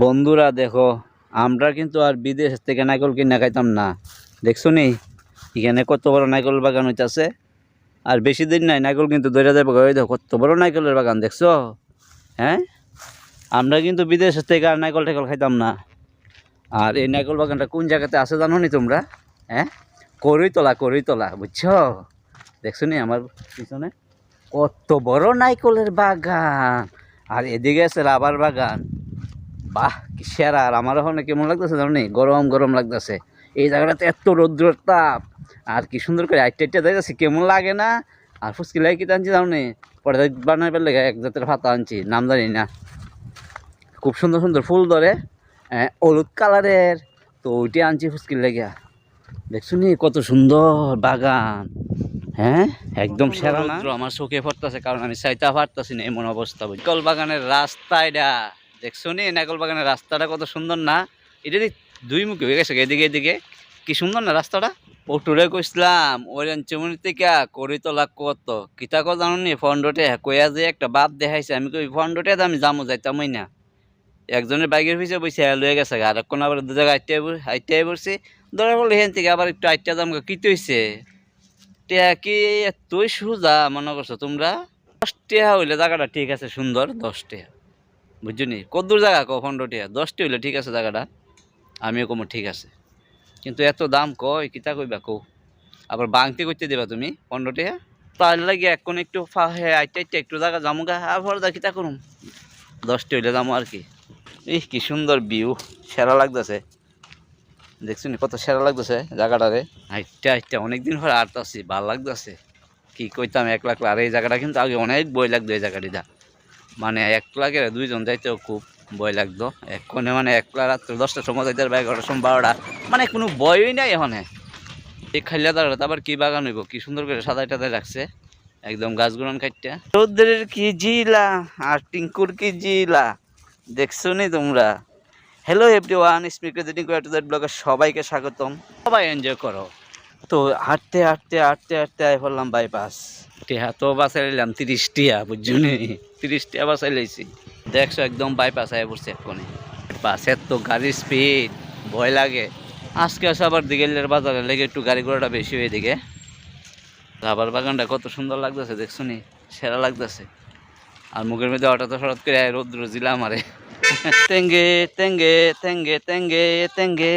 বন্ধুরা দেখো, আমরা কিন্তু আর বিদেশ থেকে নাইকল কিনে খাইতাম না। দেখছ নি? এখানে কত বড় নাইকল বাগান হইতাছে। আর বেশি দিন নাই, নাইকল কিন্তু যাবে ওই দেখো, কত বড় নাইকলের বাগান, দেখছ? হ্যাঁ? আমরা কিন্তু বিদেশ থেকে আর নাইকল টাইকল খাইতাম না। আর এই নাইকল বাগানটা কোন জায়গাতে আছে জানো নি তোমরা? হ্যাঁ? করইতলা করইতলা বুঝছ? দেখছ নি আমার পিছনে? কত বড় নাইকলের বাগান। আর এদিকে আছে রাবার বাগান। বাহ কি সেরা। আর আমার ওখানে কেমন লাগতেছে জানো গরম গরম লাগতেছে। এই জায়গাটাতে এত রৌদ্রের তাপ। আর কি সুন্দর করে আইটা আইটা দেখতেছি কেমন লাগে না? আর ফুচকি লাগে কি আনছি জানো নি? পরে বানাবার লেগে এক জাতের ভাতা আনছি নাম জানি না। খুব সুন্দর সুন্দর ফুল ধরে। হলুদ কালারের। তো ওইটা আনছি ফুচকির লেগে দেখছ নি কত সুন্দর বাগান। হ্যাঁ? একদম সেরা না? আমার চোখে পড়তেছে কারণ আমি চাইতে পারতাছি না এমন অবস্থা। কল বাগানের রাস্তা এটা। দেখছ নাকল বাগানের রাস্তাটা কত সুন্দর না? এটা দুই মুখে হয়ে গেছে এদিকে এদিকে। কি সুন্দর না রাস্তাটা? পটুরে কইসলাম ওরেঞ্চমনি থেকে, করিতলা কত? কিতা কো জানো নি ফন্ডতে কইয়া যে একটা বাপ দেখাইছে, আমি কই ফন্ডতে আমি যামো, যাইতামই না। একজনের বাইকের পিছিয়ে বসে লয়ে গেছে আর কোন আবার দু জায়গায় আইটাই আইটাই পড়ছি ধরা বলে হেন থেকে আবার একটু আইটা দাম কি হইছে? টিয়া কি তুই সুজা, মনে করছ তোমরা? দশ টিয়া হইলে জায়গাটা ঠিক আছে, সুন্দর, দশ টিয়া। বুঝছ নি কদ্দূর জায়গা কো পনেরো টিয়া দশটি হইলে ঠিক আছে জায়গাটা। আমিও কমো, ঠিক আছে। কিন্তু এত দাম কয় কিতা কইবা কো আবার বাংতি করতে দিবা তুমি পনেরো টিয়া তার লাগে এখন একটু ফাহে আইটা আইটা একটু জায়গা জামুগা আবার দা কিতা করুম। দশটি হইলে যাব আর কি। ইহ কি সুন্দর ভিউ সেরা লাগতেছে। দেখছ কত সেরা লাগতেছে জায়গাটারে? হাইটটা হাইটটা অনেকদিন পরে আটতাছি ভালো লাগতেছে। কি কইতাম, এক লাখ আর এই জায়গাটা কিন্তু আগে অনেক বই লাগতো এই জায়গাটিটা মানে এক লাখে দুইজন যাইতেও খুব ভয় লাগতো। এক্ষণে মানে একলা রাত্র দশটার সময় যাইতে পারবে এগারোটার সময় বারোটা। মানে কোনো বয়ই নাই এখানে। এই খাইলা দাঁড়াতে আবার কি বাগান হইব? কি সুন্দর করে সাদাই টাদাই রাখছে। একদম গাছগুলান কাটটা রৌদ্রের কি জিলা আর টিঙ্কুর কি জিলা দেখছ নি তোমরা? Hello everyone speak presenting to that ব্লগের সবাইকে স্বাগতম। সবাই এনজয় করো। তো হাঁটতে হাঁটতে হাঁটতে হাঁটতে আই পড়লাম বাইপাস টিয়া তো বাসায় নিলাম তিরিশ টিয়া বুঝছ নি তিরিশ টিয়া বাসায় লাইছি দেখছ একদম বাইপাস আয় পড়ছে এক্ষণে বাসের তো গাড়ির স্পিড ভয় লাগে। আজকে আসে আবার দিগেলের বাজারে লেগে একটু গাড়ি ঘোড়াটা বেশি হয়ে দিকে। রাবার বাগানটা কত সুন্দর লাগতেছে দেখছ নি সেরা লাগতেছে। আর মুখের মধ্যে হঠাৎ হঠাৎ করে রৌদ্র জিলা মারে তেঙ্গে তেঙ্গে তেঙ্গে তেঙ্গে তেঙ্গে।